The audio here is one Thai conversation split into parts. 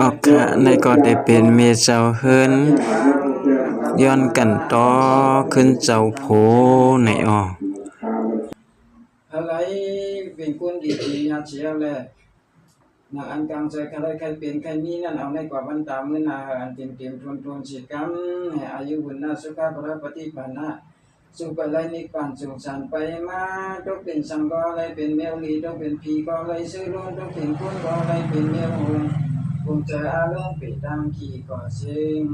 ออกคะในก็ได้เป็นเมเจ้าเฮิรนย้อนกันต่อขึ้นเจ้าโพในอออะไรเป็นคนดีดีญาเชียวแลนักอันกลางใจใครใครเป็นใครมีนั่นเอาในกว่าบรรดามือนาอันเต็มเต็มทวนทวนสิกรรมให้อายุบุญนาสุขภาพปฏิปันนะ สุปไลนิปันสุสันไปมาทุกเป็นสังก็เลยเป็นเมลีทุกเป็นพีก็เลยซื้อรุ่นทุกเป็นคุณก็เลยเป็นเมลหุ่นภูมิใจอารมณ์ปิดตามขี่ก่อซิง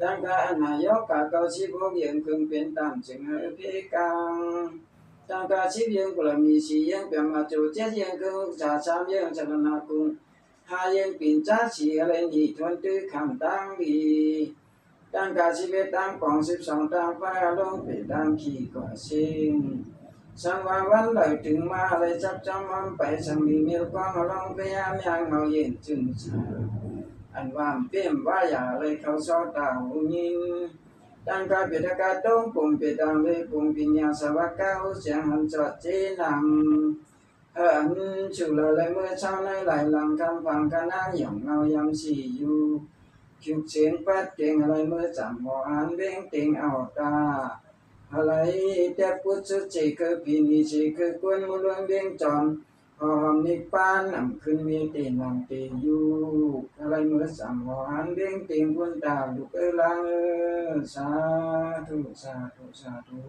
ตั้งแต่นายกกาเกาชิบกยังคึงเป็นตามจึงเอพิกังตั้งแต่ชิบยังกลมีสียังเป็นมาจูเจ็ดยังคึงจะสามยังจะนากุงหายังปินจ้าสีอะไรนี่ทวนตื้อคำตั้งดี ตั้งกาสิเวตามของสิบสองตามฟ้าลงไปตามขี่ก่อสิ่งสังวาวันไหลถึงมาเลยจับจำมันไปสังมีมีความลองพยายามยังเอาเย็นจึงสาอันว่าเปี้ยมว่าอย่าเลยเขาซอตาหูยิงตั้งกาเปิดกาต้งปุ่มเปิดตังเลยปุ่มปิญญาสวักเก้าเสียงหันจอดเจนังเอิญชูเราเลยเมื่อเช้าในหลายหลังคำฟังกันน่าหยองเงายำสีอยู่ เก่งเสียปัดเก่งอะไรเมื่อจำหอหันเบ่งเต็งเอาตาอะไรแต่พุทธเจคือพินิจิคือกวนมุลวงเบ่งจอมหอมนิปานนำขึ้นมีตีนำตีอยู่อะไรเมื่อจำหอหันเบ่งเต็งกวนดาวลูกเอลังเออสาธุสาธุสาธุ